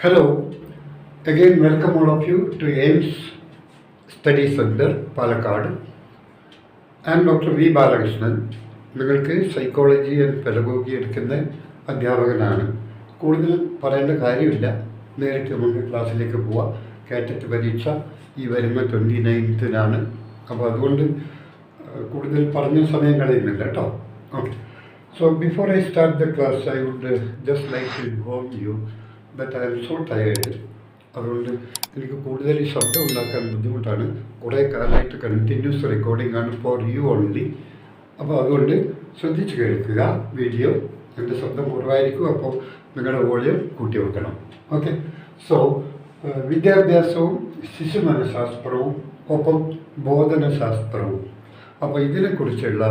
Hello, again welcome all of you to AIMS Study Center, Palakkad. ഞാൻ doctor V Balakrishnan. നിങ്ങൾക്ക് psychology and pedagogy എടുക്കുന്ന അധ്യാപകനാണ്. കൂടുതൽ പറയേണ്ട കാര്യമില്ല. നേരിട്ട് നമുക്ക് ക്ലാസ്സിലേക്ക് പോവാം. കാറ്ററ്റ് പരീക്ഷ ഈ വരുന്ന ട്വന്റി നയൻത്തിനാണ് അപ്പോൾ അതുകൊണ്ട് കൂടുതൽ പറഞ്ഞ സമയം കളയുന്നില്ല കേട്ടോ. Okay so before I start the class I would just like to inform you that I'm so tired അതുകൊണ്ട് എനിക്ക് കൂടുതൽ ഈ ശബ്ദം ഉണ്ടാക്കാൻ ബുദ്ധിമുട്ടാണ്. കുറേ കാലമായിട്ട് കണ്ടിന്യൂസ് റെക്കോർഡിംഗ് ആണ് ഫോർ യു ഓൺലി അപ്പോൾ അതുകൊണ്ട് ശ്രദ്ധിച്ച് കേൾക്കുക വീഡിയോ എന്റെ ശബ്ദം കുറവായിരിക്കും അപ്പോൾ നിങ്ങളുടെ വോളിയം കൂട്ടി വെക്കണം. ഓക്കെ സോ വിദ്യാഭ്യാസവും ശിശുമനഃശാസ്ത്രവും ഒപ്പം ബോധനശാസ്ത്രവും. അപ്പോൾ ഇതിനെക്കുറിച്ചുള്ള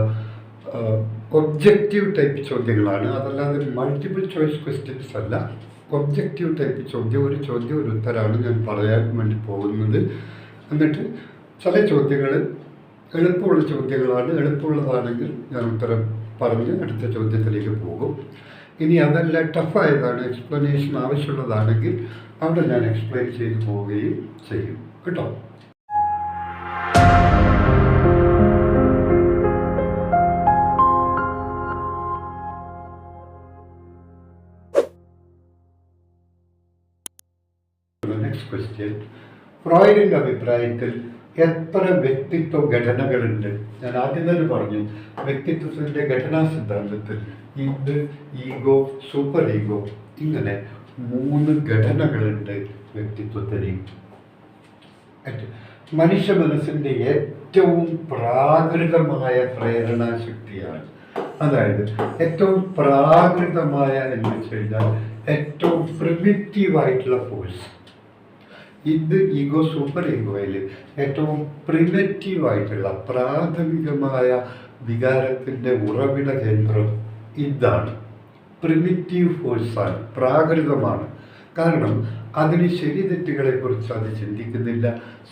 ഒബ്ജക്റ്റീവ് ടൈപ്പ് ചോദ്യങ്ങളാണ്. അതല്ലാതെ മൾട്ടിപ്പിൾ ചോയ്സ് ക്വസ്റ്റ്യൻസ് അല്ല. ഒബ്ജക്റ്റീവ് ടൈപ്പ് ചോദ്യം ഒരു ചോദ്യം ഒരു ഉത്തരമാണ് ഞാൻ പറയാൻ വേണ്ടി പോകുന്നത്. എന്നിട്ട് ചില ചോദ്യങ്ങൾ എളുപ്പമുള്ള ചോദ്യങ്ങളാണ് എളുപ്പമുള്ളതാണെങ്കിൽ ഞാൻ ഉത്തരം പറഞ്ഞ് അടുത്ത ചോദ്യത്തിലേക്ക് പോകും. ഇനി അതല്ല ടഫായതാണ് എക്സ്പ്ലനേഷൻ ആവശ്യമുള്ളതാണെങ്കിൽ അവിടെ ഞാൻ എക്സ്പ്ലെയിൻ ചെയ്തു പോവുകയും ചെയ്യും. കേട്ടോ? ക്വസ്റ്റ്യൻ ഫ്രോയിഡിന്റെ അഭിപ്രായത്തിൽ എത്ര വ്യക്തിത്വ ഘടനകളുണ്ട്? ഞാൻ ആദ്യം തന്നെ പറഞ്ഞു വ്യക്തിത്വത്തിന്റെ ഘടനാ സിദ്ധാന്തത്തിൽ ഇത് ഈഗോ സൂപ്പർ ഈഗോ ഇങ്ങനെ മൂന്ന് ഘടനകളുണ്ട് വ്യക്തിത്വത്തിന്. മനുഷ്യ മനസ്സിന്റെ ഏറ്റവും പ്രാകൃതമായ പ്രേരണാശക്തിയാണ് അതായത് ഏറ്റവും പ്രാകൃതമായ എന്ന് വെച്ച് കഴിഞ്ഞാൽ ഏറ്റവും പ്രിമിറ്റീവായിട്ടുള്ള ഫോഴ്സ് ഇത് ഈഗോ സൂപ്പർ ഈഗോയിൽ ഏറ്റവും പ്രിമറ്റീവായിട്ടുള്ള പ്രാഥമികമായ വികാരത്തിന്റെ ഉറവിട കേന്ദ്രം ഇതാണ്. പ്രിമിറ്റീവ് ഫോഴ്സാണ് പ്രാകൃതമാണ്. കാരണം അതിന് ശരി തെറ്റുകളെക്കുറിച്ച് അത് ചിന്തിക്കുന്നില്ല.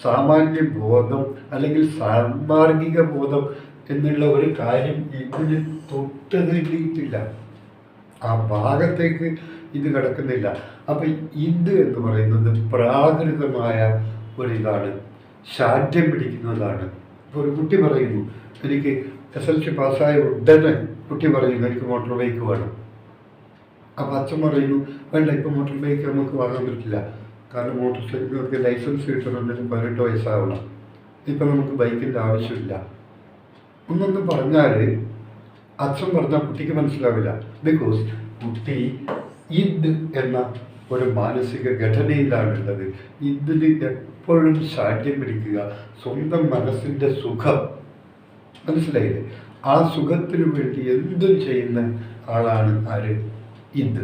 സാമാന്യ ബോധം അല്ലെങ്കിൽ സാമാർഗിക ബോധം എന്നുള്ള ഒരു കാര്യം ഇതിന് തൊട്ട് ആ ഭാഗത്തേക്ക് ഇത് കിടക്കുന്നില്ല. അപ്പം ഇത് എന്ന് പറയുന്നത് പ്രാകൃതമായ ഒരിതാണ്. ശാഠ്യം പിടിക്കുന്നതാണ്. ഇപ്പോൾ ഒരു കുട്ടി പറയുന്നു എനിക്ക് എസ് എൽ സി പാസ്സായ ഉടനെ കുട്ടി പറയുന്നു എനിക്ക് മോട്ടോർ ബൈക്ക് വേണം. അപ്പോൾ അച്ഛൻ പറയുന്നു വേണ്ട ഇപ്പം മോട്ടോർ ബൈക്ക് നമുക്ക് വാങ്ങാൻ പറ്റില്ല. കാരണം മോട്ടോർ സൈക്കിളുകൾക്ക് ലൈസൻസ് കിട്ടണമെങ്കിൽ പതിനെട്ട് വയസ്സാവണം. ഇപ്പം നമുക്ക് ബൈക്കിന്റെ ആവശ്യമില്ല. ഒന്നൊന്ന് പറഞ്ഞാൽ അച്ഛൻ പറഞ്ഞാൽ കുട്ടിക്ക് മനസ്സിലാവില്ല. ബിക്കോസ് കുട്ടി ഇത് എന്ന ഒരു മാനസിക ഘടനയിലാണുള്ളത്. ഇതിന് എപ്പോഴും ശാഠ്യം പിടിക്കുക സ്വന്തം മനസ്സിന്റെ സുഖം. മനസ്സിലായില്ലേ? ആ സുഖത്തിനു വേണ്ടി എന്തും ചെയ്യുന്ന ആളാണ് ആര്? ഇത്.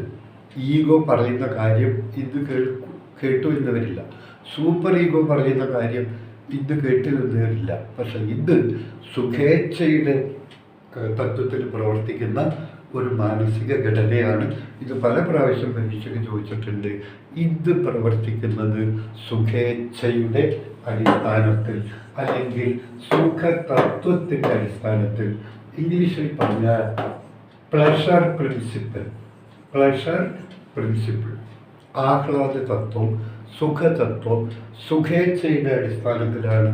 ഈഗോ പറയുന്ന കാര്യം ഇത് കേൾക്കു കേട്ടു എന്ന് വരില്ല സൂപ്പർ ഈഗോ പറയുന്ന കാര്യം ഇത് കേട്ടു എന്ന് വരില്ല പക്ഷെ ഇത് സുഖേച്ഛയുടെ തത്വത്തിൽ പ്രവർത്തിക്കുന്ന ഒരു മാനസിക ഘടനയാണ്. ഇത് പല പ്രാവശ്യം പരീക്ഷയ്ക്ക് ചോദിച്ചിട്ടുണ്ട്. ഇത് പ്രവർത്തിക്കുന്നത് സുഖേച്ഛയുടെ അടിസ്ഥാനത്തിൽ അല്ലെങ്കിൽ സുഖതത്വത്തിന്റെ അടിസ്ഥാനത്തിൽ. ഇംഗ്ലീഷിൽ പറഞ്ഞാൽ പ്ലഷർ പ്രിൻസിപ്പിൾ പ്ലഷർ പ്രിൻസിപ്പിൾ ആഹ്ലാദ തത്വം സുഖതത്വം സുഖേച്ഛയുടെ അടിസ്ഥാനത്തിലാണ്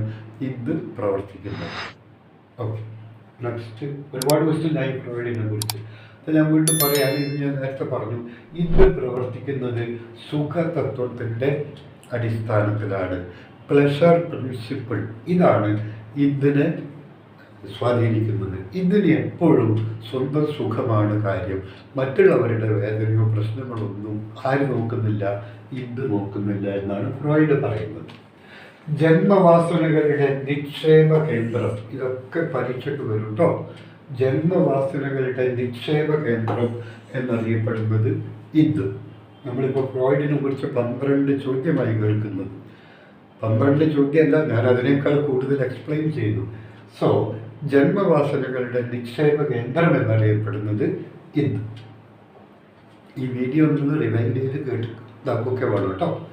ഇത് പ്രവർത്തിക്കുന്നത്. ഓക്കെ നെക്സ്റ്റ് ഒരുപാട് ക്വസ്റ്റ്യൻ ആയി ചെയ്യുന്നതിനെ കുറിച്ച്. ഞാൻ വീണ്ടും പറയാൻ ഇത് ഞാൻ നേരത്തെ പറഞ്ഞു. ഇത് പ്രവർത്തിക്കുന്നത് സുഖതത്വത്തിന്റെ അടിസ്ഥാനത്തിലാണ്. പ്ലഷർ പ്രിൻസിപ്പിൾ ഇതാണ് ഇതിനെ സ്വാധീനിക്കുന്നത്. ഇതിന് എപ്പോഴും സ്വന്തം സുഖമാണ് കാര്യം. മറ്റുള്ളവരുടെ വേദനയോ പ്രശ്നങ്ങളൊന്നും ആര് നോക്കുന്നില്ല ഇത് നോക്കുന്നില്ല എന്നാണ് ഫ്രോയിഡ് പറയുന്നത്. ജന്മവാസനകളുടെ നിക്ഷേപ കേന്ദ്രം ഇതൊക്കെ പരീക്ഷയ്ക്ക് വരും കേട്ടോ ജന്മവാസനകളുടെ നിക്ഷേപ കേന്ദ്രം എന്നറിയപ്പെടുന്നത് ഇത്. നമ്മളിപ്പോൾ ഫ്രോയിഡിനെ കുറിച്ച് പന്ത്രണ്ട് ചോദ്യമായി കേൾക്കുന്നത്. പന്ത്രണ്ട് ചോദ്യമല്ല ഞാൻ അതിനേക്കാൾ കൂടുതൽ എക്സ്പ്ലെയിൻ ചെയ്തു സോ ജന്മവാസനകളുടെ നിക്ഷേപ കേന്ദ്രം എന്നറിയപ്പെടുന്നത് ഇത്. ഈ വീഡിയോ ഒന്ന് റിവൈൻഡ് ചെയ്ത് കേട്ട് ഇതാക്കൊക്കെ വേണം കേട്ടോ.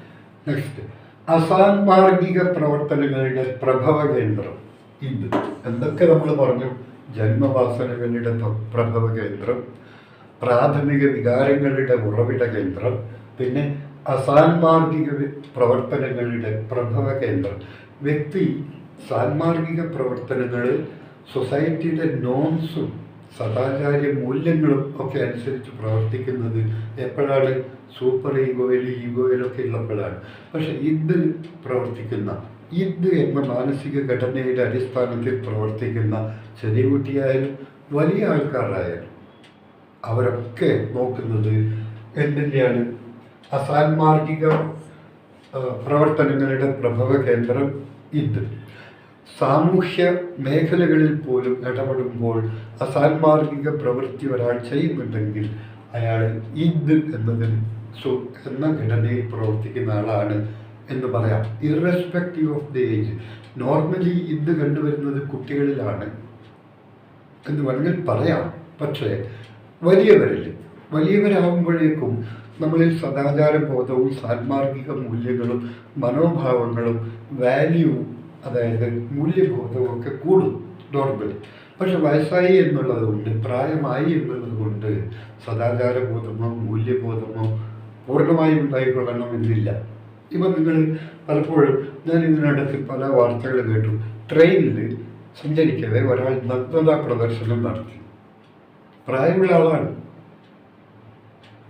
നെക്സ്റ്റ് അസാൻമാർഗിക പ്രവർത്തനങ്ങളുടെ പ്രഭവ കേന്ദ്രം ഇത്. എന്തൊക്കെ നമ്മൾ പറഞ്ഞു? ജന്മവാസനകളുടെ പ്ര- പ്രഭവ കേന്ദ്രം പ്രാഥമിക വികാരങ്ങളുടെ ഉറവിട കേന്ദ്രം പിന്നെ അസാൻമാർഗിക പ്രവർത്തനങ്ങളുടെ പ്രഭവ കേന്ദ്രം. വ്യക്തി സാൻമാർഗിക പ്രവർത്തനങ്ങൾ സൊസൈറ്റിയുടെ നോംസും സദാചാര മൂല്യങ്ങളും ഒക്കെ അനുസരിച്ച് പ്രവർത്തിക്കുന്നത് എപ്പോഴാണ്? സൂപ്പർ ഈഗോയിൽ ഈഗോയിലൊക്കെ ഉള്ളപ്പോഴാണ്. പക്ഷെ ഇതിൽ പ്രവർത്തിക്കുന്ന ഇത് എന്ന മാനസിക ഘടനയുടെ അടിസ്ഥാനത്തിൽ പ്രവർത്തിക്കുന്ന ചെറിയ കുട്ടിയായാലും വലിയ ആൾക്കാരായാലും അവരൊക്കെ നോക്കുന്നത് എന്തിന്റെയാണ് അസാൻമാർഗിക പ്രവർത്തനങ്ങളുടെ പ്രഭവ കേന്ദ്രം ഇത്. സാമൂഹ്യ മേഖലകളിൽ പോലും ഇടപെടുമ്പോൾ അസാൻമാർഗിക പ്രവൃത്തി ഒരാൾ ചെയ്യുന്നുണ്ടെങ്കിൽ അയാൾ ഇത് എന്നതിൽ സു എന്ന ഘടനയിൽ പ്രവർത്തിക്കുന്ന ആളാണ് എന്ന് പറയാം. Irrespective of the age normally ഇന്ന് കണ്ടുവരുന്നത് കുട്ടികളിലാണ് എന്ന് വേണമെങ്കിൽ പറയാം. പക്ഷേ വലിയവരിൽ വലിയവരാകുമ്പോഴേക്കും നമ്മളിൽ സദാചാര ബോധവും സാൻമാർഗിക മൂല്യങ്ങളും മനോഭാവങ്ങളും വാല്യൂ അതായത് മൂല്യബോധവും ഒക്കെ കൂടും നോർമലി പക്ഷെ വയസ്സായി എന്നുള്ളത് കൊണ്ട് പ്രായമായി എന്നുള്ളത് കൊണ്ട് സദാചാര ബോധമോ മൂല്യബോധമോ പൂർണമായും ഉണ്ടായിക്കൊള്ളണമെന്നില്ല ഇപ്പം നിങ്ങൾ പലപ്പോഴും ഞാൻ ഇതിനിടയ്ക്ക് പല വാർത്തകൾ കേട്ടു. ട്രെയിനിൽ സഞ്ചരിക്കവേ ഒരാൾ നഗ്നതാ പ്രദർശനം നടത്തി. പ്രായമുള്ള ആളാണ്.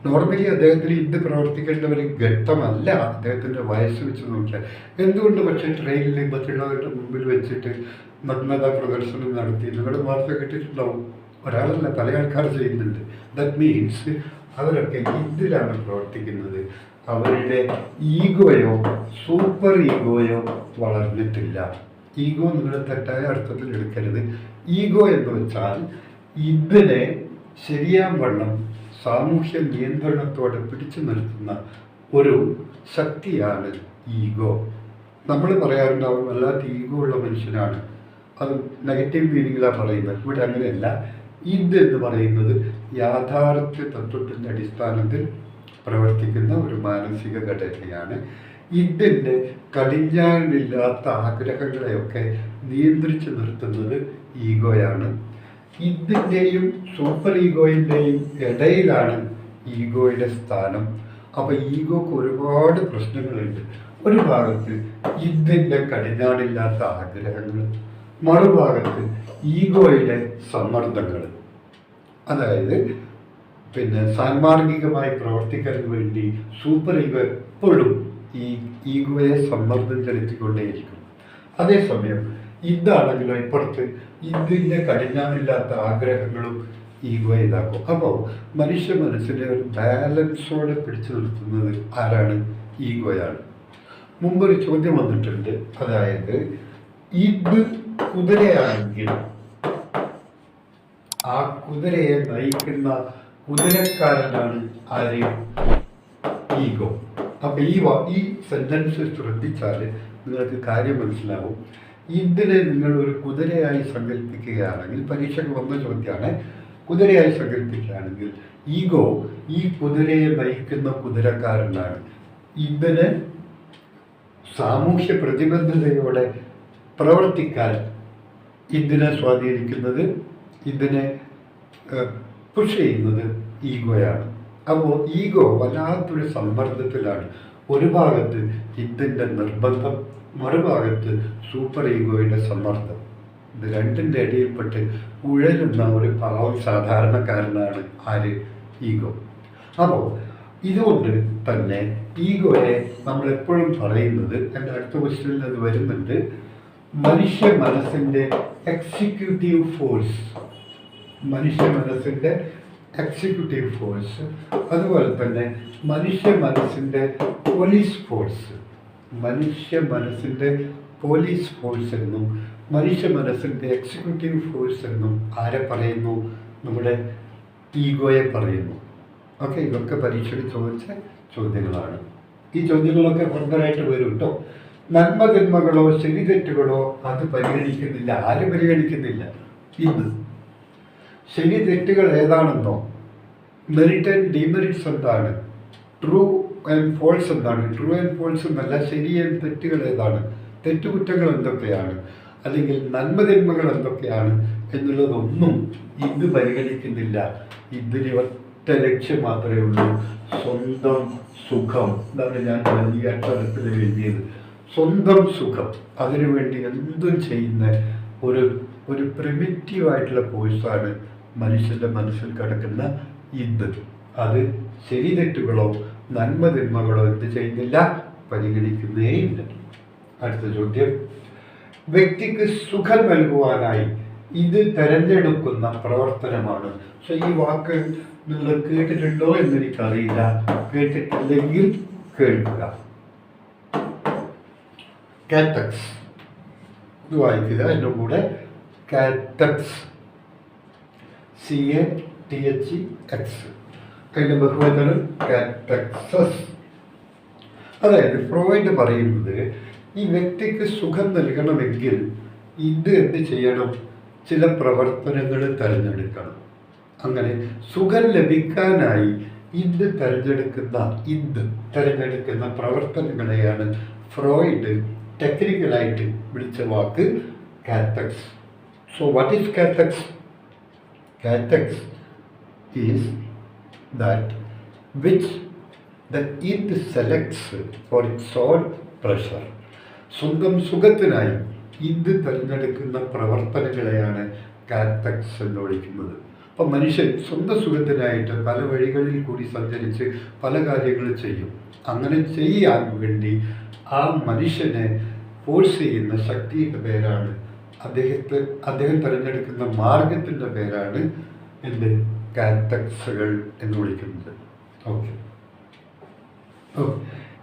നോർമലി അദ്ദേഹത്തിന് ഇത് പ്രവർത്തിക്കേണ്ട ഒരു ഘട്ടമല്ല അദ്ദേഹത്തിന്റെ വയസ്സ് വെച്ച് നോക്കിയാൽ. എന്തുകൊണ്ട് പക്ഷേ ട്രെയിനിൽ മറ്റുള്ളവരുടെ മുമ്പിൽ വെച്ചിട്ട് നഗ്നതാ പ്രദർശനം നടത്തി? നിങ്ങളുടെ വാർത്ത കേട്ടിട്ടുണ്ടാവും. ഒരാളല്ല പല ആൾക്കാർ ചെയ്യുന്നുണ്ട്. ദറ്റ് മീൻസ് അവരൊക്കെ ഇതിലാണ് പ്രവർത്തിക്കുന്നത്? അവരുടെ ഈഗോയോ സൂപ്പർ ഈഗോയോ വളർന്നിട്ടില്ല. ഈഗോ നിങ്ങൾ തെറ്റായ അർത്ഥത്തിൽ എടുക്കരുത്. ഈഗോ എന്ന് വെച്ചാൽ ഇതിനെ ശരിയാവണ്ണം സാമൂഹ്യ നിയന്ത്രണത്തോടെ പിടിച്ചു നിർത്തുന്ന ഒരു ശക്തിയാണ് ഈഗോ. നമ്മൾ പറയാറുണ്ടാവും വല്ലാത്ത ഈഗോ ഉള്ള മനുഷ്യനാണ്. അത് നെഗറ്റീവ് മീനിങ്ങിലാണ് പറയുന്നത്. ഇവിടെ അങ്ങനെയല്ല. ഇത് എന്ന് പറയുന്നത് യാഥാർത്ഥ്യ തത്വത്തിന്റെ അടിസ്ഥാനത്തിൽ പ്രവർത്തിക്കുന്ന ഒരു മാനസിക ഘടനയാണ്. ഇതിന്റെ കടിഞ്ഞാണില്ലാത്ത ആഗ്രഹങ്ങളെയൊക്കെ നിയന്ത്രിച്ചു നിർത്തുന്നത് ഈഗോയാണ്. ഇതിന്റെയും സൂപ്പർ ഈഗോയിന്റെയും ഇടയിലാണ് ഈഗോയുടെ സ്ഥാനം. അപ്പോൾ ഈഗോക്ക് ഒരുപാട് പ്രശ്നങ്ങളുണ്ട്. ഒരു ഭാഗത്ത് ഇതിന്റെ കടിഞ്ഞാണില്ലാത്ത ആഗ്രഹങ്ങൾ മറുഭാഗത്ത് ഈഗോയുടെ സമ്മർദ്ദങ്ങൾ. അതായത് പിന്നെ സാൻമാർഗികമായി പ്രവർത്തിക്കാൻ വേണ്ടി സൂപ്പർ ഈഗോ എപ്പോഴും ഈ ഈഗോയെ സമ്മർദ്ദം ചെലുത്തിക്കൊണ്ടേയിരിക്കും. അതേസമയം ഇതാണെങ്കിലോ ഇപ്പുറത്ത് ഇതിന്റെ കടിഞ്ഞാണില്ലാത്ത ആഗ്രഹങ്ങളും ഈഗോ ഇതാക്കും. അപ്പോൾ മനുഷ്യ മനസ്സിനെ ഒരു ബാലൻസോടെ പിടിച്ചു നിർത്തുന്നത് ആരാണ്? ഈഗോയാണ്. മുമ്പൊരു ചോദ്യം വന്നിട്ടുണ്ട്. അതായത് ഇത് കുതിരയാണെങ്കിൽ ആ കുതിരയെ നയിക്കുന്ന കുതിരക്കാരനാണ് ആരെയും ഈഗോ. അപ്പൊ ഈ ഈ സെന്റൻസ് ശ്രദ്ധിച്ചാൽ നിങ്ങൾക്ക് കാര്യം മനസ്സിലാവും. ഇതിനെ നിങ്ങൾ ഒരു കുതിരയായി സങ്കല്പിക്കുകയാണെങ്കിൽ പരീക്ഷയ്ക്ക് വന്ന ചോദ്യമാണ് കുതിരയായി സങ്കല്പിക്കുകയാണെങ്കിൽ ഈഗോ ഈ കുതിരയെ നയിക്കുന്ന കുതിരക്കാരനാണ്. ഇതിന് സാമൂഹ്യ പ്രതിബദ്ധതയോടെ പ്രവർത്തിക്കാൻ ഇതിനെ സ്വാധീനിക്കുന്നത് ഇതിനെ പുഷ് ചെയ്യുന്നത് ഈഗോയാണ് അപ്പോൾ ഈഗോ വല്ലാത്തൊരു സമ്മർദ്ദത്തിലാണ്. ഒരു ഭാഗത്ത് ഇതിന്റെ നിർബന്ധം മറുഭാഗത്ത് സൂപ്പർ ഈഗോയുടെ സമ്മർദ്ദം. ഇത് രണ്ടിന്റെ ഇടയിൽപ്പെട്ട് ഉഴലുന്ന ഒരു പാവം സാധാരണക്കാരനാണ് ആര്? ഈഗോ അപ്പോൾ ഇതുകൊണ്ട് തന്നെ ഈഗോയെ നമ്മൾ എപ്പോഴും പറയുന്നത് എന്റെ അടുത്ത ക്വസ്റ്റ്യനിൽ അത് വരുന്നുണ്ട് മനുഷ്യ മനസ്സിന്റെ എക്സിക്യൂട്ടീവ് ഫോഴ്സ് മനുഷ്യ മനസ്സിന്റെ എക്സിക്യൂട്ടീവ് ഫോഴ്സ് അതുപോലെ തന്നെ മനുഷ്യ മനസ്സിന്റെ പോലീസ് ഫോഴ്സ് മനുഷ്യ മനസ്സിന്റെ പോലീസ് ഫോഴ്സ് എന്നും മനുഷ്യ മനസ്സിന്റെ എക്സിക്യൂട്ടീവ് ഫോഴ്സ് എന്നും ആരെ പറയുന്നു? നമ്മുടെ ഈഗോയെ പറയുന്നു. ഓക്കെ ഇതൊക്കെ പരീക്ഷയിൽ ചോദിച്ച ചോദ്യങ്ങളാണ്. ഈ ചോദ്യങ്ങളൊക്കെ ഫർദറായിട്ട് വരും കേട്ടോ നന്മതിന്മകളോ ശരി തെറ്റുകളോ അത് പരിഗണിക്കുന്നില്ല ആരും പരിഗണിക്കുന്നില്ല. ഇന്ന് ശരി തെറ്റുകൾ ഏതാണെന്നോ മെറിറ്റ് ആൻഡ് ഡിമെറിറ്റ്സ് എന്താണ് ട്രൂ ആൻഡ് ഫോൾസ് എന്താണ് ട്രൂ ആൻഡ് ഫോൾസ് എന്നല്ല ശരി ആൻഡ് തെറ്റുകൾ ഏതാണ് തെറ്റുകുറ്റങ്ങൾ എന്തൊക്കെയാണ് അല്ലെങ്കിൽ നന്മതിന്മകൾ എന്തൊക്കെയാണ് എന്നുള്ളതൊന്നും ഇത് പരിഗണിക്കുന്നില്ല. ഇതിന് ഒറ്റ ലക്ഷ്യം മാത്രമേ ഉള്ളൂ സ്വന്തം സുഖം എന്നാണ് ഞാൻ വലിയ അക്ഷരത്തിൽ എഴുതിയത്. സ്വന്തം സുഖം അതിനുവേണ്ടി എന്തും ചെയ്യുന്ന ഒരു ഒരു പ്രിമിറ്റീവ് ആയിട്ടുള്ള കോഴ്സാണ് മനുഷ്യന്റെ മനസ്സിൽ കിടക്കുന്ന ഇത് അത് ശരി തെറ്റുകളോ നന്മ തിന്മകളോ എന്ത് ചെയ്യുന്നില്ല പരിഗണിക്കുന്നേയില്ല അടുത്ത ചോദ്യം. വ്യക്തിക്ക് സുഖം നൽകുവാനായി ഇത് തിരഞ്ഞെടുക്കുന്ന പ്രവർത്തനമാണ്. പക്ഷെ ഈ വാക്ക് നിങ്ങൾ കേട്ടിട്ടുണ്ടോ എന്ന് എനിക്കറിയില്ല കേട്ടിട്ടില്ലെങ്കിൽ കേൾക്കുക. കാറ്റക്സ് ഇത് വായിക്കുക എന്റെ കൂടെ. Cathexis C A T H X അതിന്റെ ബഹുവചനം കാറ്റക്സസ് അതായത് ഫ്രോയിഡ് പറയുന്നത് ഈ വ്യക്തിക്ക് സുഖം നൽകണമെങ്കിൽ ഇത് എന്ത് ചെയ്യണം? ചില പ്രവർത്തനങ്ങൾ തിരഞ്ഞെടുക്കണം. അങ്ങനെ സുഖം ലഭിക്കാനായി ഇത് തിരഞ്ഞെടുക്കുന്ന ഇത് തിരഞ്ഞെടുക്കുന്ന പ്രവർത്തനങ്ങളെയാണ് ഫ്രോയിഡ് ടെക്നിക്കലായിട്ട് വിളിച്ച വാക്ക് cathexis so what is cathexis cathexis is that which the it selects for its own pleasure. സ്വന്തം സുഖത്തിനായി ഇത് തിരഞ്ഞെടുക്കുന്ന പ്രവർത്തനങ്ങളെയാണ് കാറ്റക്സ് എന്ന് വിളിക്കുന്നത് അപ്പം മനുഷ്യൻ സ്വന്തം സുഖത്തിനായിട്ട് പല വഴികളിൽ കൂടി സഞ്ചരിച്ച് പല കാര്യങ്ങൾ ചെയ്യും അങ്ങനെ ചെയ്യാൻ വേണ്ടി ആ മനുഷ്യനെ ഫോഴ്സ് ചെയ്യുന്ന ശക്തിയുടെ പേരാണ് അദ്ദേഹത്തെ അദ്ദേഹം തിരഞ്ഞെടുക്കുന്ന മാർഗത്തിന്റെ പേരാണ് എന്റെ കാറ്റക്സുകൾ എന്ന് വിളിക്കുന്നത്. ഓക്കെ.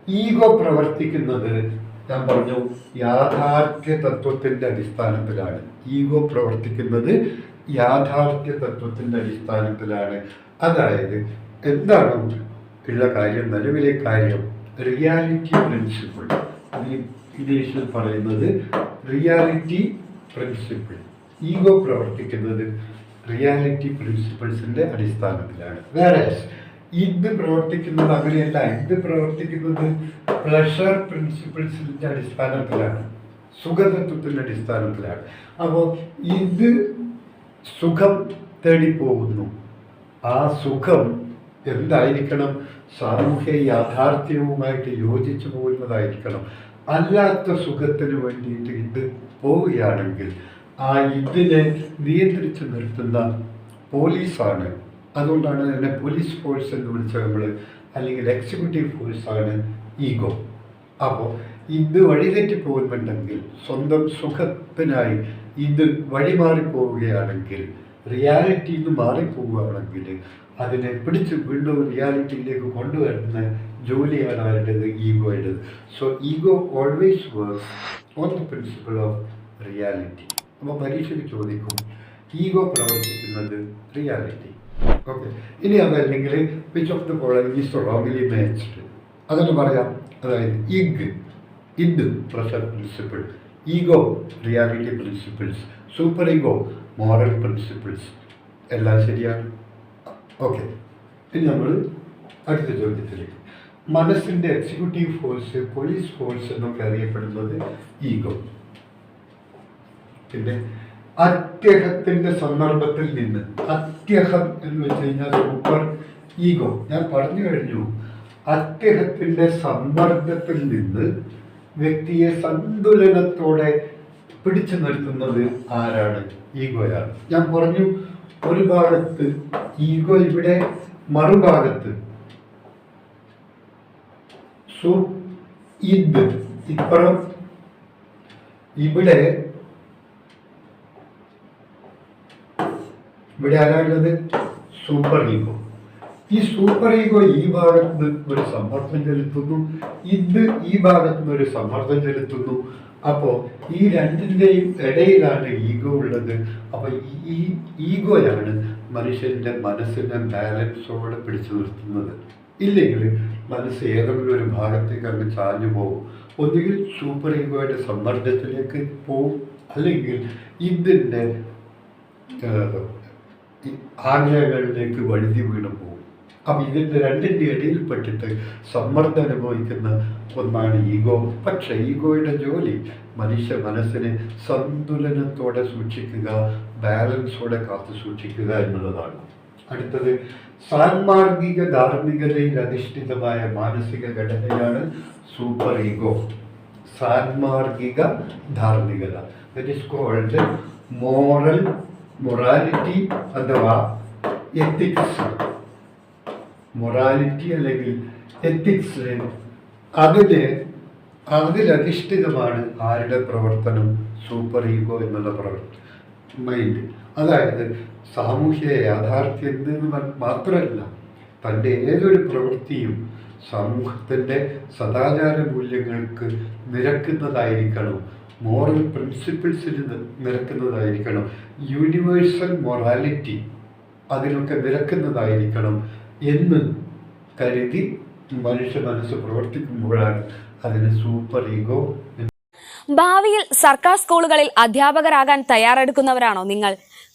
ഈഗോ പ്രവർത്തിക്കുന്നത് ഞാൻ പറഞ്ഞു യാഥാർത്ഥ്യ തത്വത്തിന്റെ അടിസ്ഥാനത്തിലാണ്. ഈഗോ പ്രവർത്തിക്കുന്നത് യാഥാർത്ഥ്യ തത്വത്തിന്റെ അടിസ്ഥാനത്തിലാണ്. അതായത് എന്താണ് ഉള്ള കാര്യം നിലവിലെ കാര്യം? Reality principle. ഇംഗ്ലീഷിൽ പറയുന്നത് റിയാലിറ്റി പ്രിൻസിപ്പിൾ ഈഗോ പ്രവർത്തിക്കുന്നത് റിയാലിറ്റി പ്രിൻസിപ്പിൾസിന്റെ അടിസ്ഥാനത്തിലാണ്. വേറെ ഇത് പ്രവർത്തിക്കുന്നത് അങ്ങനെയല്ല. ഇത് പ്രവർത്തിക്കുന്നത് പ്ലഷർ പ്രിൻസിപ്പിൾസിന്റെ അടിസ്ഥാനത്തിലാണ്. സുഖതത്വത്തിന്റെ അടിസ്ഥാനത്തിലാണ്. അപ്പോൾ ഇത് സുഖം തേടിപ്പോകുന്നു. ആ സുഖം എന്തായിരിക്കണം? സാമൂഹ്യ യാഥാർത്ഥ്യവുമായിട്ട് യോജിച്ചു പോകുന്നതായിരിക്കണം. അല്ലാത്ത സുഖത്തിന് വേണ്ടിയിട്ട് ഇത് പോവുകയാണെങ്കിൽ ആ ഇതിനെ നിയന്ത്രിച്ചു നിർത്തുന്ന പോലീസാണ്. അതുകൊണ്ടാണ് അതിനെ പോലീസ് ഫോഴ്സ് എന്ന് വിളിച്ചത് നമ്മൾ അല്ലെങ്കിൽ എക്സിക്യൂട്ടീവ് ഫോഴ്സാണ് ഈഗോ. അപ്പോൾ ഇത് വഴിതെറ്റി പോകുന്നുണ്ടെങ്കിൽ സ്വന്തം സുഖത്തിനായി ഇത് വഴിമാറി പോവുകയാണെങ്കിൽ റിയാലിറ്റിയിൽ നിന്ന് മാറിപ്പോവുകയാണെങ്കിൽ അതിനെ പിടിച്ച് വീണ്ടും റിയാലിറ്റിയിലേക്ക് കൊണ്ടുവരുന്ന ജോലിയാണ് അവരുടേത് ഈഗോയുടേത്. So ego always work on principle of reality അപ്പോൾ പരീക്ഷയ്ക്ക് ചോദിക്കും ഈഗോ പ്രവർത്തിക്കുന്നത് റിയാലിറ്റി ഓക്കെ ഇനി അതല്ലെങ്കിൽ which of the following is wrongly matched അതൊന്ന് പറയാം. അതായത് ഇഗ് ഇത് pleasure principle ego reality principles super ego moral principles എല്ലാം ശരിയാണ്. ഓക്കെ ഇനി നമ്മൾ അടുത്ത ചോദ്യത്തിലേക്ക് മനസ്സിന്റെ എക്സിക്യൂട്ടീവ് ഫോഴ്സ് പോലീസ് ഫോഴ്സ് എന്നൊക്കെ അറിയപ്പെടുന്നത് ഈഗോ പിന്നെ അത്യഹത്തിന്റെ സന്ദർഭത്തിൽ നിന്ന് അത്യഹം എന്ന് വെച്ച് കഴിഞ്ഞാൽ സൂപ്പർ ഈഗോ ഞാൻ പറഞ്ഞു കഴിഞ്ഞു അത്യഹത്തിന്റെ സമ്മർദ്ദത്തിൽ നിന്ന് വ്യക്തിയെ സന്തുലനത്തോടെ പിടിച്ചു നിർത്തുന്നത് ആരാണ്? ഈഗോയാണ് ഞാൻ പറഞ്ഞു ഒരു ഭാഗത്ത് ഈഗോ ഇവിടെ മറുഭാഗത്ത് സു ഇത് ഇപ്പുറം. ഇവിടെ ഇവിടെ ആരാണുള്ളത് സൂപ്പർ ഈഗോ. ഈ സൂപ്പർ ഈഗോ ഈ ഭാഗത്ത് ഒരു സമ്മർദ്ദം ചെലുത്തുന്നു. ഇത് ഈ ഭാഗത്ത് ഒരു സമ്മർദ്ദം ചെലുത്തുന്നു. അപ്പോൾ ഈ രണ്ടിന്റെയും ഇടയിലാണ് ഈഗോ ഉള്ളത്. അപ്പോൾ ഈ ഈഗോയാണ് മനുഷ്യന്റെ മനസ്സിനെ ബാലൻസോടെ പിടിച്ചു നിർത്തുന്നത്. ഇല്ലെങ്കിൽ മനസ്സ് ഏതെങ്കിലും ഒരു ഭാഗത്തേക്ക് അങ്ങ് ചാഞ്ഞു പോകും ഒന്നുകിൽ സൂപ്പർ ഈഗോയുടെ സമ്മർദ്ദത്തിലേക്ക് പോവും. അല്ലെങ്കിൽ ഇതിന്റെ ആഗ്രഹങ്ങളിലേക്ക് വഴുതി വീണു പോകും അപ്പം ഇതിന്റെ രണ്ടിന്റെ ഇടയിൽപ്പെട്ടിട്ട് സമ്മർദ്ദം അനുഭവിക്കുന്ന ഒന്നാണ് ഈഗോ. പക്ഷേ ഈഗോയുടെ ജോലി മനുഷ്യ മനസ്സിനെ സന്തുലനത്തോടെ സൂക്ഷിക്കുക ബാലൻസോടെ കാത്തു സൂക്ഷിക്കുക എന്നുള്ളതാണ്. അടുത്തത് സാൻമാർഗിക ധാർമ്മികതയിൽ അധിഷ്ഠിതമായ മാനസിക ഘടനയാണ് സൂപ്പർ ഈഗോ. സാൻമാർഗിക ധാർമ്മികത. ദറ്റ് മോറൽ മൊറാലിറ്റി അഥവാ എത്തിക്സ് മൊറാലിറ്റി അല്ലെങ്കിൽ എത്തിക്സ് അതിന് അതിലധിഷ്ഠിതമാണ് ആരുടെ പ്രവർത്തനം? സൂപ്പർ ഈഗോ എന്നുള്ള പ്രവർത്തനം മൈൻഡ് അതായത് സാമൂഹ്യ യാഥാർത്ഥ്യം മാത്രമല്ല തന്റെ ഏതൊരു പ്രവൃത്തിയും സമൂഹത്തിന്റെ സദാചാര മൂല്യങ്ങൾക്ക് നിരക്കുന്നതായിരിക്കണം. മോറൽ പ്രിൻസിപ്പിൾസിന് നിരക്കുന്നതായിരിക്കണം. യൂണിവേഴ്സൽ മൊറാലിറ്റി അതിനൊക്കെ നിരക്കുന്നതായിരിക്കണം എന്ന് കരുതി മനുഷ്യ മനസ്സ് പ്രവർത്തിക്കുമ്പോഴാണ് അതിന് സൂപ്പർ ഈഗോ ഭാവിയിൽ സർക്കാർ സ്കൂളുകളിൽ അധ്യാപകരാകാൻ തയ്യാറെടുക്കുന്നവരാണോ നിങ്ങൾ?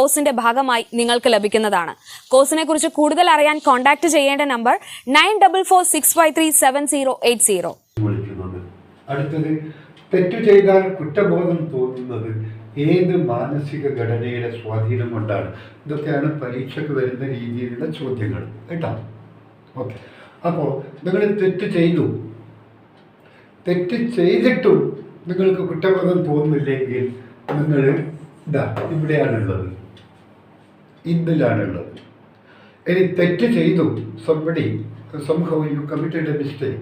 കോഴ്സിന്റെ ഭാഗമായി നിങ്ങൾക്ക് ലഭിക്കുന്നതാണ്. കോഴ്സിനെ കുറിച്ച് കൂടുതൽ അറിയാൻ കോൺടാക്ട് ചെയ്യേണ്ട number nine double four six five three seven zero eight zero. അടുത്തത് തെറ്റു ചെയ്താൽ കുറ്റബോധം തോന്നുന്നത് ഏത് മാനസിക ഘടനയുടെ സ്വാധീനം കൊണ്ടാണ്? ഇതൊക്കെയാണ് പരീക്ഷയ്ക്ക് വരുന്ന രീതിയിലുള്ള ചോദ്യങ്ങൾ. കേട്ടോ? ഓക്കെ. അപ്പോൾ നിങ്ങൾ തെറ്റ് ചെയ്തു. തെറ്റ് ചെയ്തിട്ടും നിങ്ങൾക്ക് കുറ്റബോധം തോന്നുന്നില്ലെങ്കിൽ നിങ്ങൾ ഇതാ ഇവിടെയാണുള്ളത്. ഇതിലാണുള്ളത് ഇനി തെറ്റ് ചെയ്തു സംബടി സംഭവം യു കമ്മിറ്റഡ് എ മിസ്റ്റേക്ക്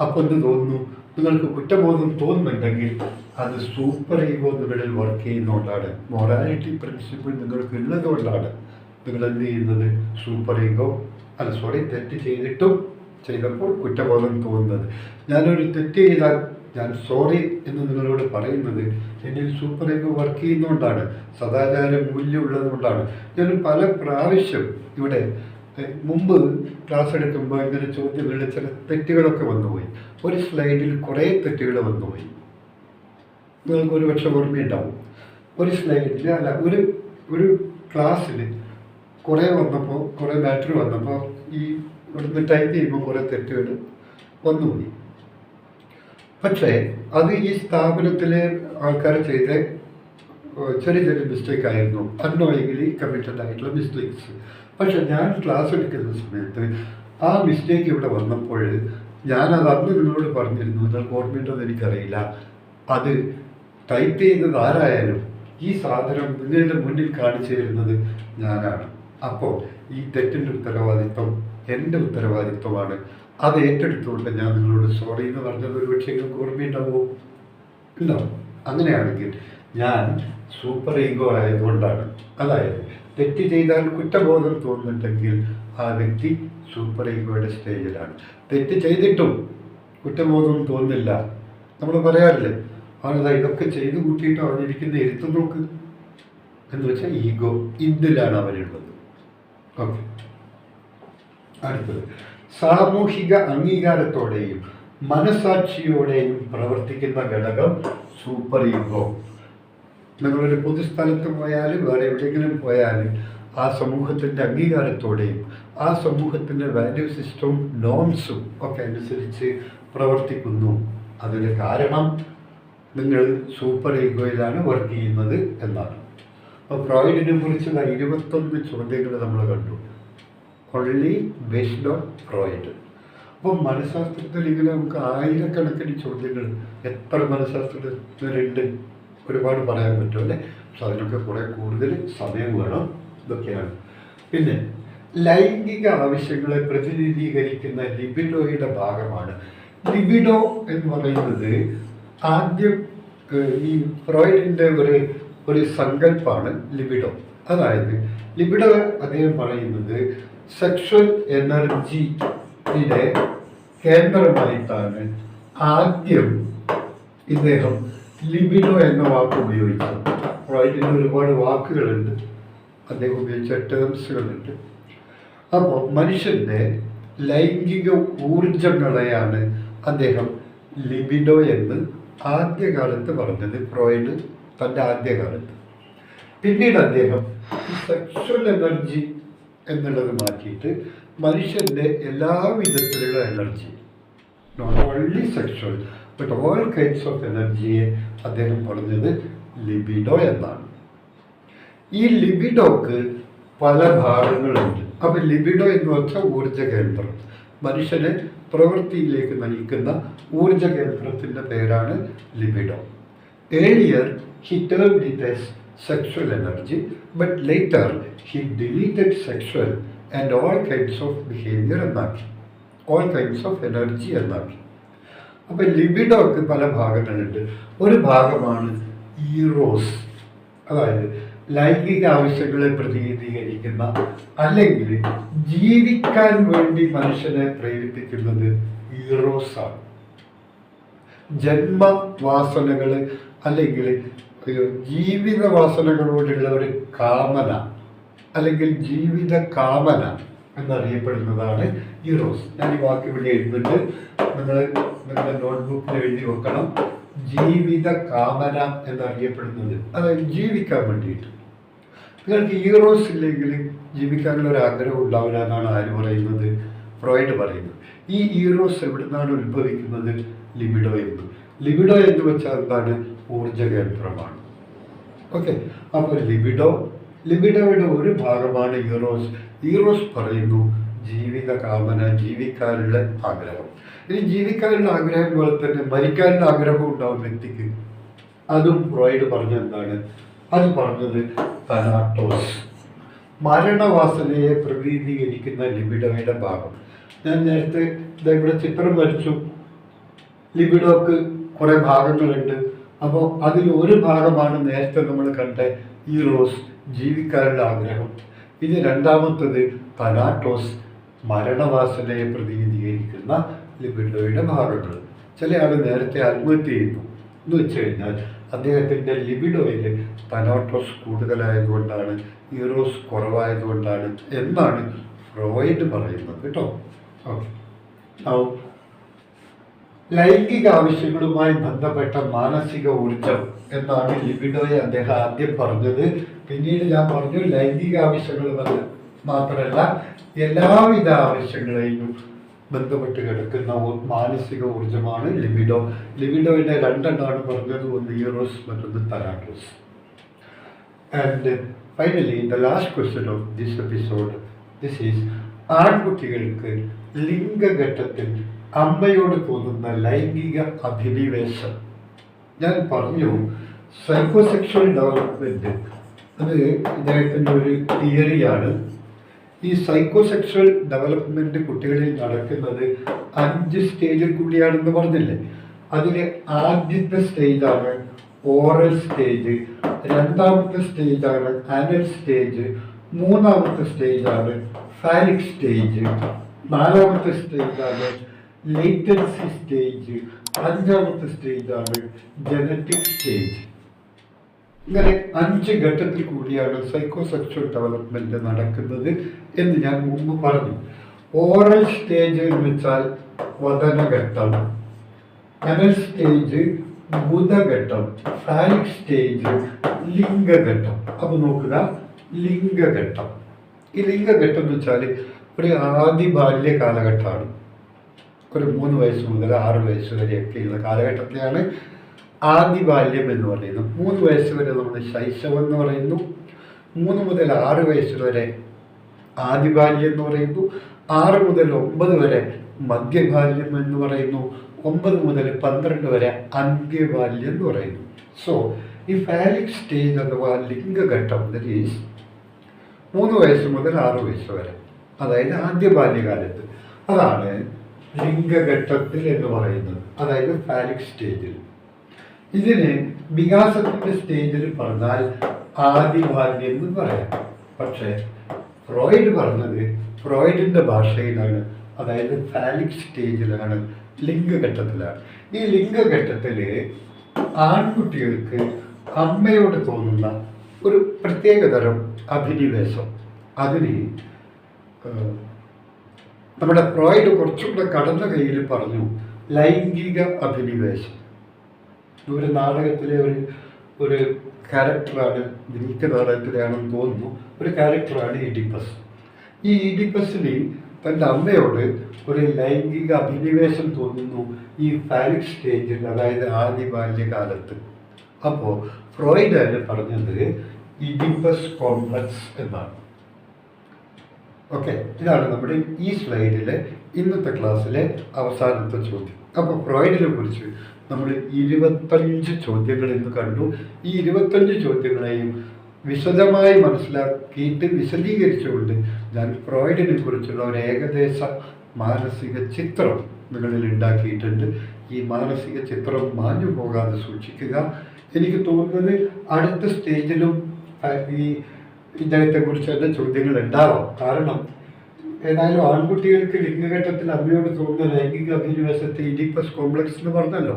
അപ്പോൾ എന്ത് തോന്നുന്നു? നിങ്ങൾക്ക് കുറ്റബോധം തോന്നുന്നുണ്ടെങ്കിൽ അത് സൂപ്പർ ഈഗോ നിങ്ങളിൽ വർക്ക് ചെയ്യുന്നതുകൊണ്ടാണ്. മൊറാലിറ്റി പ്രിൻസിപ്പിൾ നിങ്ങൾക്ക് ഉള്ളതുകൊണ്ടാണ്. നിങ്ങൾ എന്ത് ചെയ്യുന്നത്? സൂപ്പർ ഈഗോ അല്ല സോറി തെറ്റ് ചെയ്തിട്ടും ചെയ്തപ്പോൾ കുറ്റബോധം തോന്നുന്നത്. ഞാനൊരു തെറ്റ് ചെയ്താൽ ഞാൻ സോറി എന്ന് നിങ്ങളോട് പറയുന്നത് എന്നിൽ സൂപ്പർ ഈഗോ വർക്ക് ചെയ്യുന്നതുകൊണ്ടാണ് സദാചാര മൂല്യമുള്ളത് കൊണ്ടാണ് ഞാൻ പല പ്രാവശ്യം ഇവിടെ മുമ്പ് ക്ലാസ് എടുക്കുമ്പോൾ ഇങ്ങനെ ചോദ്യങ്ങളിൽ ചില തെറ്റുകളൊക്കെ വന്നുപോയി. ഒരു സ്ലൈഡിൽ കുറേ തെറ്റുകൾ വന്നുപോയി. നിങ്ങൾക്ക് ഒരു പക്ഷെ ഓർമ്മയുണ്ടാവും. ഒരു സ്ലൈഡിൽ അല്ല ഒരു ഒരു ക്ലാസ്സിൽ കുറേ വന്നപ്പോൾ കുറേ ബാറ്ററി വന്നപ്പോൾ ഈ ഇവിടുന്ന് ടൈപ്പ് ചെയ്യുമ്പോൾ കുറേ തെറ്റുകൾ വന്നുപോയി. പക്ഷേ അത് ഈ സ്ഥാപനത്തിലെ ആൾക്കാർ ചെയ്ത ചെറിയ ചെറിയ മിസ്റ്റേക്ക് ആയിരുന്നു. അൺനോയിങ്ങിലി കമ്മിറ്റഡ് ആയിട്ടുള്ള മിസ്റ്റേക്സ് പക്ഷെ ഞാൻ ക്ലാസ് എടുക്കുന്ന സമയത്ത് ആ മിസ്റ്റേക്ക് ഇവിടെ വന്നപ്പോൾ ഞാനത് അന്ന് നിങ്ങളോട് പറഞ്ഞിരുന്നു. നിങ്ങൾക്ക് ഓർമ്മയുണ്ടോന്ന് എനിക്കറിയില്ല. അത് ടൈപ്പ് ചെയ്യുന്നത് ആരായാലും ഈ സാധനം നിങ്ങളുടെ മുന്നിൽ കാണിച്ചു തരുന്നത് ഞാനാണ്. അപ്പോൾ ഈ തെറ്റിന്റെ ഉത്തരവാദിത്വം എന്റെ ഉത്തരവാദിത്വമാണ്. അത് ഏറ്റെടുത്തുകൊണ്ട് ഞാൻ നിങ്ങളോട് സോറി എന്ന് പറഞ്ഞത് ഒരു പക്ഷേ നിങ്ങൾക്ക് ഓർമ്മയുണ്ടാവുമോ? ഉണ്ടാവും അങ്ങനെയാണെങ്കിൽ ഞാൻ സൂപ്പർ ഈഗോ ആയതുകൊണ്ടാണ്. അതായത് തെറ്റ് ചെയ്താൽ കുറ്റബോധം തോന്നുന്നുണ്ടെങ്കിൽ ആ വ്യക്തി സൂപ്പർ ഈഗോയുടെ സ്റ്റേജിലാണ് തെറ്റ് ചെയ്തിട്ടും കുറ്റബോധം തോന്നില്ല. നമ്മൾ പറയാറില്ലേ? അവനതാ ഇതൊക്കെ ചെയ്തു കൂട്ടിയിട്ട് അവനിരിക്കുന്ന എഴുത്തു നോക്ക്. എന്ന് വെച്ചാൽ ഈഗോ ഇതിലാണ് അവനുള്ളത് ഓക്കെ. അടുത്തത്. സാമൂഹിക അംഗീകാരത്തോടെയും മനസാക്ഷിയോടെയും പ്രവർത്തിക്കുന്ന ഘടകം സൂപ്പർ ഈഗോ. നിങ്ങളൊരു പൊതുസ്ഥലത്ത് പോയാലും വേറെ എവിടെയെങ്കിലും പോയാലും ആ സമൂഹത്തിന്റെ അംഗീകാരത്തോടെയും ആ സമൂഹത്തിന്റെ വാല്യൂ സിസ്റ്റവും നോംസും ഒക്കെ അനുസരിച്ച് പ്രവർത്തിക്കുന്നു. അതിന് കാരണം നിങ്ങൾ സൂപ്പർ ഈഗോയിലാണ് വർക്ക് ചെയ്യുന്നത് എന്നാണ്. അപ്പോൾ ഫ്രോയിഡിനെ കുറിച്ചുള്ള ഇരുപത്തൊന്ന് ചോദ്യങ്ങൾ നമ്മൾ കണ്ടു. ഓൺലി ബേസ്ഡ് ഓൺ ഫ്രോയിഡ് അപ്പോൾ മനഃശാസ്ത്രത്തിൽ ഇങ്ങനെ നമുക്ക് ആയിരക്കണക്കിന് ചോദ്യങ്ങൾ എത്ര മനഃശാസ്ത്രജ്ഞരുണ്ട് ഒരുപാട് പറയാൻ പറ്റും അല്ലേ? പക്ഷെ അതിനൊക്കെ കുറേ കൂടുതൽ സമയം വേണം ഇതൊക്കെയാണ്. പിന്നെ ലൈംഗിക ആവശ്യങ്ങളെ പ്രതിനിധീകരിക്കുന്ന ലിബിഡോയുടെ ഭാഗമാണ്. ലിബിഡോ എന്ന് പറയുന്നത് ആദ്യം ഈ ഫ്രോയിഡിന്റെ ഒരു ഒരു സങ്കല്പമാണ് ലിബിഡോ അതായത് ലിബിഡോ അദ്ദേഹം പറയുന്നത് സെക്ഷൽ എനർജിയുടെ കേന്ദ്രമായിട്ടാണ് ആദ്യം ഇദ്ദേഹം ലിബിഡോ എന്ന വാക്ക് ഉപയോഗിച്ചത് ഫ്രോയിഡിന് ഒരുപാട് വാക്കുകളുണ്ട്. അദ്ദേഹം ഉപയോഗിച്ച ടേംസുകളുണ്ട് അപ്പോൾ മനുഷ്യന്റെ ലൈംഗിക ഊർജങ്ങളെയാണ് അദ്ദേഹം ലിബിഡോ എന്ന് ആദ്യകാലത്ത് പറഞ്ഞത്. ഫ്രോയിഡ് തന്റെ ആദ്യകാലത്ത്. പിന്നീട് അദ്ദേഹം സെക്ഷൽ എനർജി എന്നുള്ളത് മാറ്റിയിട്ട് മനുഷ്യന്റെ എല്ലാ വിധത്തിലുള്ള energy not only sexual but all kinds of എനർജിയെ അദ്ദേഹം പറഞ്ഞത് ലിബിഡോ എന്നാണ്. ഈ ലിബിഡോക്ക് പല ഭാഗങ്ങളുണ്ട്. അപ്പം ലിബിഡോ എന്ന് വെച്ചാൽ ഊർജ കേന്ദ്രം മനുഷ്യനെ പ്രവൃത്തിയിലേക്ക് നയിക്കുന്ന ഊർജ കേന്ദ്രത്തിന്റെ പേരാണ് libido earlier he deters as energy, but later he deleted sexual and all kinds of behavior എന്നാക്കി ഓൾ കൈൻഡ്സ് ഓഫ് എനർജി എന്നാക്കി അപ്പം ലിബിഡോക്ക് പല ഭാഗങ്ങളുണ്ട് ഒരു ഭാഗമാണ് ഈറോസ് അതായത് ലൈംഗിക ആവശ്യങ്ങളെ പ്രതിനിധീകരിക്കുന്ന അല്ലെങ്കിൽ ജീവിക്കാൻ വേണ്ടി മനുഷ്യനെ പ്രേരിപ്പിക്കുന്നത് ഈറോസാണ് ജന്മവാസനകൾ അല്ലെങ്കിൽ ജീവിത വാസനകളോടുള്ള ഒരു കാമന അല്ലെങ്കിൽ ജീവിത കാമന എന്നറിയപ്പെടുന്നതാണ് ഈ റോസ്. ഞാൻ ഈ വാക്ക് ഇവിടെ എഴുതിട്ട് നിങ്ങൾ നിങ്ങളുടെ നോട്ട്ബുക്കിൽ എഴുതി വെക്കണം. ജീവിത കാമന എന്നറിയപ്പെടുന്നത്. അതായത് ജീവിക്കാൻ വേണ്ടിയിട്ട്. നിങ്ങൾക്ക് ഈറോസ് ഇല്ലെങ്കിൽ ജീവിക്കാനുള്ള ഒരു ആഗ്രഹം ഉണ്ടാവില്ല എന്നാണ് ആര് പറയുന്നത്? ഫ്രോയിഡ് പറയുന്നത്. ഈ ഈറോസ് എവിടുന്നാണ് ഉത്ഭവിക്കുന്നത്? ലിബിഡോ എന്ന്. ലിബിഡോ എന്ന് വെച്ചാൽ എന്താണ്? ഊർജ കേന്ദ്രമാണ് ഓക്കെ അപ്പോൾ ലിബിഡോ ലിബിഡോയുടെ ഒരു ഭാഗമാണ് ഈറോസ്. ഈറോസ് പറയുന്നു ജീവിത കാമന ജീവിക്കാനുള്ള ആഗ്രഹം. ഇനി ജീവിക്കാനുള്ള ആഗ്രഹം പോലെ തന്നെ മരിക്കാനുള്ള ആഗ്രഹം ഉണ്ടാവും വ്യക്തിക്ക്. അതും ഫ്രോയിഡ് പറഞ്ഞ എന്താണ്? അത് പറഞ്ഞത് തനാട്ടോസ്. മരണവാസനയെ പ്രതിനിധീകരിക്കുന്ന ലിബിഡോയുടെ ഭാഗം. ഞാൻ നേരത്തെ ഇവിടെ ചിത്രം വരച്ചു. ലിബിഡോക്ക് കുറേ ഭാഗങ്ങളുണ്ട്. അപ്പോൾ അതിൽ ഒരു ഭാഗമാണ് നേരത്തെ നമ്മൾ കണ്ട ഈ റോസ് ജീവിക്കാനുള്ള ആഗ്രഹം. ഇത് രണ്ടാമത്തത് തനാട്ടോസ് മരണവാസനയെ പ്രതിനിധീകരിക്കുന്ന ലിബിഡോയുടെ ഭാഗങ്ങൾ. ചില ആൾ നേരത്തെ ആത്മഹത്യ ചെയ്യുന്നു എന്ന് വെച്ച് കഴിഞ്ഞാൽ അദ്ദേഹത്തിന്റെ ലിബിഡോയിൽ തനാട്ടോസ് കൂടുതലായതുകൊണ്ടാണ് ഈറോസ് കുറവായതുകൊണ്ടാണ് എന്നാണ് ഫ്രോയിഡ് പറയുന്നത്. കേട്ടോ? ഓക്കെ. ലൈംഗിക ആവശ്യങ്ങളുമായി ബന്ധപ്പെട്ട മാനസിക ഊർജം എന്നാണ് ലിബിഡോയെ അദ്ദേഹം ആദ്യം പറഞ്ഞത്. പിന്നീട് ഞാൻ പറഞ്ഞു ലൈംഗിക ആവശ്യങ്ങൾ മാത്രമല്ല എല്ലാവിധ ആവശ്യങ്ങളെയും ബന്ധപ്പെട്ട് കിടക്കുന്ന മാനസിക ഊർജമാണ് ലിബിഡോ ലിബിഡോയുടെ രണ്ടെണ്ണമാണ് പറഞ്ഞത്. ഒന്ന് ഈറോസ് മറ്റൊന്ന് Thanatos and finally the last question of this episode this is ആൺകുട്ടികൾക്ക് ലിംഗഘട്ടത്തിൽ അമ്മയോട് തോന്നുന്ന ലൈംഗിക അഭിനിവേശം. ഞാൻ പറഞ്ഞു സൈക്കോസെക്ഷൽ ഡെവലപ്മെന്റ് അത് ഇദ്ദേഹത്തിന്റെ ഒരു തിയറിയാണ്. ഈ സൈക്കോസെക്ഷൽ ഡെവലപ്മെന്റ് കുട്ടികളിൽ നടക്കുന്നത് അഞ്ച് സ്റ്റേജിൽ കൂടിയാണെന്ന് പറഞ്ഞില്ലേ? അതിൽ ആദ്യത്തെ സ്റ്റേജാണ് ഓറൽ സ്റ്റേജ് രണ്ടാമത്തെ സ്റ്റേജാണ് അനൽ സ്റ്റേജ് മൂന്നാമത്തെ സ്റ്റേജാണ് ഫാലിക് സ്റ്റേജ് നാലാമത്തെ സ്റ്റേജാണ് ലേറ്റൻസി സ്റ്റേജ് അഞ്ചാമത്തെ സ്റ്റേജാണ് ജനറ്റിക് സ്റ്റേജ് ഇങ്ങനെ അഞ്ച് ഘട്ടത്തിൽ കൂടിയാണ് സൈക്കോസെക്ഷൽ ഡെവലപ്മെന്റ് നടക്കുന്നത് എന്ന് ഞാൻ മുമ്പ് പറഞ്ഞു. ഓറൽ സ്റ്റേജ് എന്ന് വെച്ചാൽ വതനഘട്ടം അനൽ സ്റ്റേജ് ബുധഘട്ടം ഫാലിക് സ്റ്റേജ് ലിംഗഘട്ടം അപ്പൊ നോക്കുക ലിംഗഘട്ടം ഈ ലിംഗഘട്ടം എന്ന് വെച്ചാൽ ഒരു ആദ്യ ബാല്യ കാലഘട്ടമാണ്. ഒരു മൂന്ന് വയസ്സ് മുതൽ ആറ് വയസ്സ് വരെയൊക്കെയുള്ള കാലഘട്ടത്തിലാണ് ആദ്യ ബാല്യം എന്ന് പറയുന്നത്. മൂന്ന് വയസ്സ് വരെ നമ്മൾ ശൈശവം എന്ന് പറയുന്നു. മൂന്ന് മുതൽ ആറ് വയസ്സ് വരെ ആദിബാല്യം എന്ന് പറയുന്നു. ആറ് മുതൽ ഒമ്പത് വരെ മധ്യബാല്യം എന്ന് പറയുന്നു. ഒമ്പത് മുതൽ പന്ത്രണ്ട് വരെ അന്ത്യബാല്യം എന്ന് പറയുന്നു. സോ ഈ ഫാലിക് സ്റ്റേജ് അഥവാ ലിംഗഘട്ടം ദറ്റ് ഈസ് മൂന്ന് വയസ്സ് മുതൽ ആറ് വയസ്സ് വരെ അതായത് ആദ്യ ബാല്യകാലത്ത് അതാണ് ലിംഗഘട്ടത്തിൽ എന്ന് പറയുന്നത് അതായത് ഫാലിക് സ്റ്റേജിൽ ഇതിന് വികാസത്തിന്റെ സ്റ്റേജിൽ പറഞ്ഞാൽ ആദിബാല്യം എന്ന് പറയാം. പക്ഷേ ഫ്രോയിഡ് പറഞ്ഞത് ഫ്രോയിഡിന്റെ ഭാഷയിലാണ് അതായത് ഫാലിക് സ്റ്റേജിലാണ് ലിംഗഘട്ടത്തിലാണ്. ഈ ലിംഗഘട്ടത്തിൽ ആൺകുട്ടികൾക്ക് അമ്മയോട് തോന്നുന്ന ഒരു പ്രത്യേകതരം അഭിനിവേശം. അതിന് നമ്മുടെ ഫ്രോയിഡ് കുറച്ചുകൂടെ കടന്ന കയ്യിൽ പറഞ്ഞു ലൈംഗിക അഭിനിവേശം ഒരു നാടകത്തിലെ ഒരു ഒരു ക്യാരക്ടറാണ് ഗ്രീക്ക് നാടകത്തിലാണെന്ന് തോന്നുന്നു ഒരു ക്യാരക്ടറാണ് ഇഡിപ്പസ്. ഈ ഇഡിപ്പസിന് തന്റെ അമ്മയോട് ഒരു ലൈംഗിക അഭിനിവേശം തോന്നുന്നു ഈ ഫാലിക് സ്റ്റേജിൽ അതായത് ആദ്യ ബാല്യകാലത്ത്. അപ്പോൾ ഫ്രോയിഡ് പറഞ്ഞത് ഇഡിപ്പസ് കോംപ്ലക്സ് എന്നാണ്. ഓക്കെ ഇതാണ് നമ്മുടെ ഈ സ്ലൈഡിലെ ഇന്നത്തെ ക്ലാസ്സിലെ അവസാനത്തെ ചോദ്യം. അപ്പോൾ ഫ്രോയിഡിനെ കുറിച്ച് നമ്മൾ ഇരുപത്തഞ്ച് ചോദ്യങ്ങൾ ഇന്ന് കണ്ടു. ഈ ഇരുപത്തഞ്ച് ചോദ്യങ്ങളെയും വിശദമായി മനസ്സിലാക്കിയിട്ട് വിശദീകരിച്ചുകൊണ്ട് ഞാൻ ഫ്രോയിഡിനെ കുറിച്ചുള്ള ഒരു ഏകദേശ മാനസിക ചിത്രം നിങ്ങളിൽ ഉണ്ടാക്കിയിട്ടുണ്ട്. ഈ മാനസിക ചിത്രം മാഞ്ഞു പോകാതെ സൂക്ഷിക്കുക. എനിക്ക് തോന്നുന്നത് അടുത്ത സ്റ്റേജിലും ഈ ഇദ്ദേഹത്തെ കുറിച്ച് തന്നെ ചോദ്യങ്ങൾ ഉണ്ടാവാം കാരണം ഏതായാലും ആൺകുട്ടികൾക്ക് ലിംഗഘട്ടത്തിൽ അമ്മയോട് തോന്നുന്ന ലൈംഗിക അഭിനിവേശത്തെ ഇഡിപ്പസ് കോംപ്ലക്സ് എന്ന് പറഞ്ഞല്ലോ.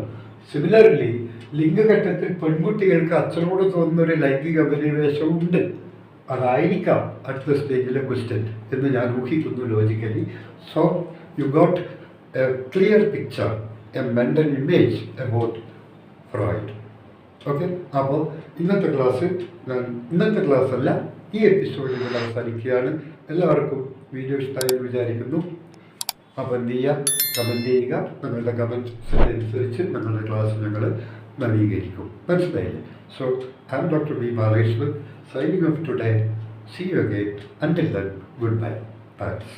സിമിലർലി ലിംഗഘട്ടത്തിൽ പെൺകുട്ടികൾക്ക് അച്ഛനോട് തോന്നുന്ന ഒരു ലൈംഗിക അഭിനിവേശവും ഉണ്ട്. അതായിരിക്കാം അടുത്ത സ്റ്റേജിലെ ക്വസ്റ്റ്യൻ എന്ന് ഞാൻ ഊഹിക്കുന്നു logically so you got a clear picture a mental image about Freud okay അപ്പോൾ ഇന്നത്തെ ക്ലാസ് ഞാൻ ഇന്നത്തെ ക്ലാസ് അല്ല ഈ എപ്പിസോഡിൽ ഇവിടെ അവസാനിക്കുകയാണ്. എല്ലാവർക്കും വീഡിയോ ഇഷ്ടമായി വിചാരിക്കുന്നു. അപ്പോൾ എന്ത് ചെയ്യുക? കമന്റ് ചെയ്യുക. നിങ്ങളുടെ കമന്റ്സിനനുസരിച്ച് നിങ്ങളുടെ ക്ലാസ് ഞങ്ങൾ നവീകരിക്കും. മനസ്സിലായില്ലേ? So I'm doctor B Balakrishnan signing off today see you again until then good bye thanks